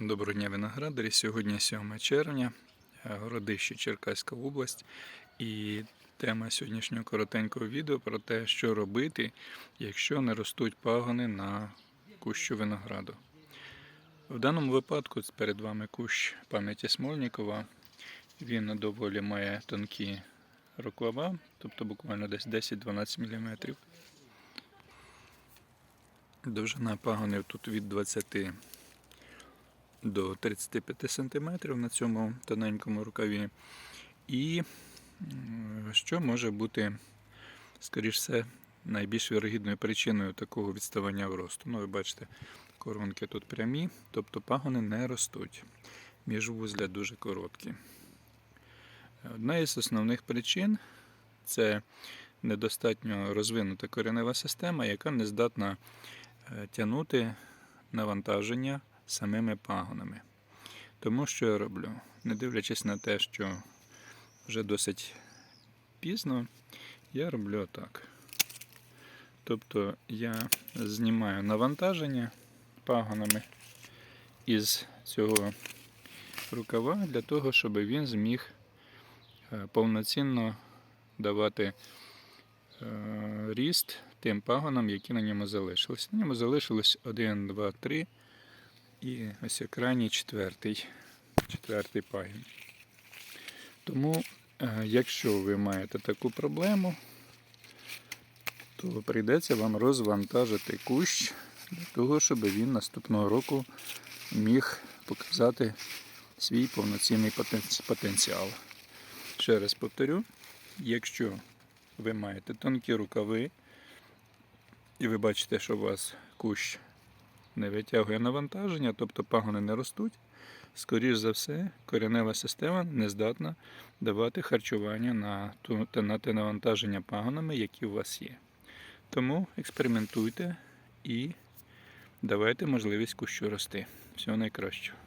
Доброго дня виноградарі. Сьогодні 7 червня, е, Городище Черкаська область. І тема сьогоднішнього коротенького відео про те, що робити, якщо не ростуть пагони на кущу винограду. В даному випадку перед вами кущ пам'яті Смольнікова. Він доволі має тонкі рукава, тобто буквально десь 10-12 мм. Довжина пагонів тут від 20 до 35 см на цьому тоненькому рукаві. І що може бути, скоріш все, найбільш вірогідною причиною такого відставання в росту. Ну, ви бачите, коронки тут прямі, тобто пагони не ростуть. Міжвузля дуже короткі. Одна із основних причин це недостатньо розвинута коренева система, яка не здатна е, тягнути навантаження самими пагонами. Тому що я роблю, не дивлячись на те, що вже досить пізно, я роблю отак. Тобто я знімаю навантаження пагонами із цього рукава для того, щоб він зміг е, повноцінно давати е, ріст тим пагонам, які на ньому залишились. На ньому залишилось 1, 2, 3 і ось крайній четвертий, четвертий пагін. Тому, е, якщо ви маєте таку проблему, то прийдеться вам розвантажити кущ для того, щоб він наступного року міг показати свій повноцінний потенціал. Ще раз повторю, якщо ви маєте тонкі рукави, і ви бачите, що у вас кущ не витягує навантаження, тобто пагони не ростуть, Скоріше за все, коренева система не здатна давати харчування на, ту, на те навантаження пагонами, які у вас є. Тому експериментуйте і давайте можливість кущу рости. Всього найкращого.